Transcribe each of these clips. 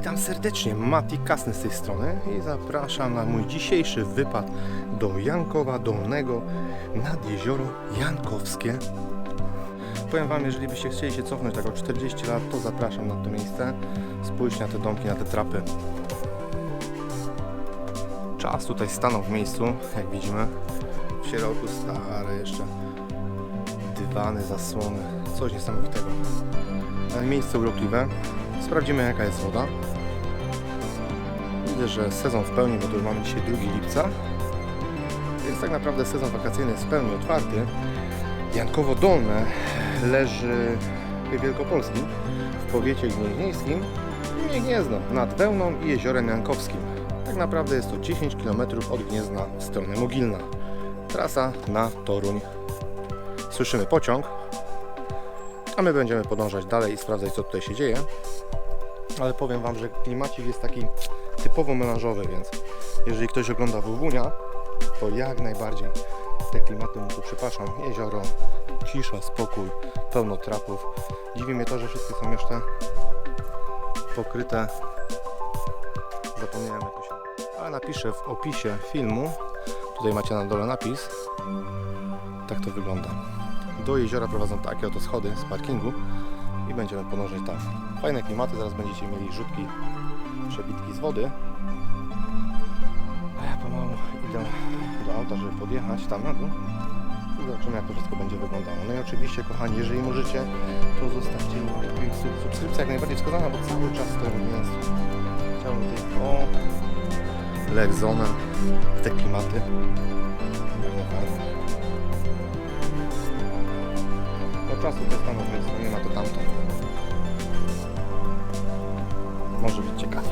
Witam serdecznie, Mati Kasny z tej strony i zapraszam na mój dzisiejszy wypad do Jankowa Dolnego nad jezioro Jankowskie. Powiem Wam, jeżeli byście chcieli się cofnąć tak o 40 lat, to zapraszam na to miejsce. Spójrzcie na te domki, na te trapy. Czas tutaj stanął w miejscu, jak widzimy. W środku stare jeszcze dywany, zasłony, coś niesamowitego. Ale miejsce urokliwe. Sprawdzimy jaka jest woda. Widzę, że sezon w pełni, bo tu mamy dzisiaj 2 lipca. Więc tak naprawdę sezon wakacyjny jest w pełni otwarty. Jankowo Dolne leży w Wielkopolskim, w powiecie gnieźnieńskim, nie Gniezno, nad Wełną i Jeziorem Jankowskim. Tak naprawdę jest to 10 km od Gniezna w stronę Mogilna. Trasa na Toruń. Słyszymy pociąg, a my będziemy podążać dalej i sprawdzać co tutaj się dzieje. Ale powiem Wam, że klimacik jest taki typowo melanżowy, więc jeżeli ktoś ogląda WWnia, to jak najbardziej te klimaty mu tu przypatrzą. Jezioro, cisza, spokój, pełno trapów. Dziwi mnie to, że wszystkie są jeszcze pokryte. Zapomniałem jakoś. Ale napiszę w opisie filmu. Tutaj macie na dole napis. Tak to wygląda. Do jeziora prowadzą takie oto schody z parkingu i będziemy podążać tam. Fajne klimaty, zaraz będziecie mieli rzutki, przebitki z wody. A ja pomału idę do auta, żeby podjechać tam na dół i zobaczymy jak to wszystko będzie wyglądało. No i oczywiście kochani, jeżeli możecie, to zostawcie łapkę i sub- subskrypcja jak najbardziej wskazana, bo cały czas w miejscu. Chciałbym tutaj, o, Lexona, te klimaty. Fajne. Czasu to stanów miejscu, nie ma to tamto. Może być ciekawie.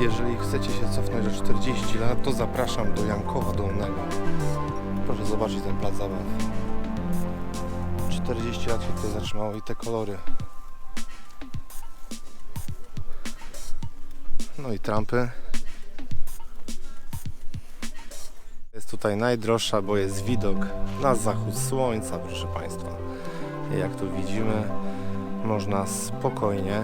Jeżeli chcecie się cofnąć o 40 lat, to zapraszam do Jankowa Dolnego. Proszę zobaczyć ten plac zabaw. 40 lat się tutaj zatrzymało i te kolory. No i trampy. Jest tutaj najdroższa, bo jest widok na zachód słońca, proszę Państwa. Jak tu widzimy, można spokojnie,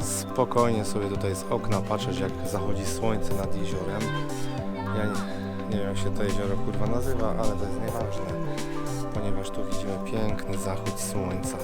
spokojnie sobie tutaj z okna patrzeć, jak zachodzi słońce nad jeziorem. Ja nie, nie wiem, jak się to jezioro kurwa nazywa, ale to jest nieważne ponieważ tu widzimy piękny zachód słońca.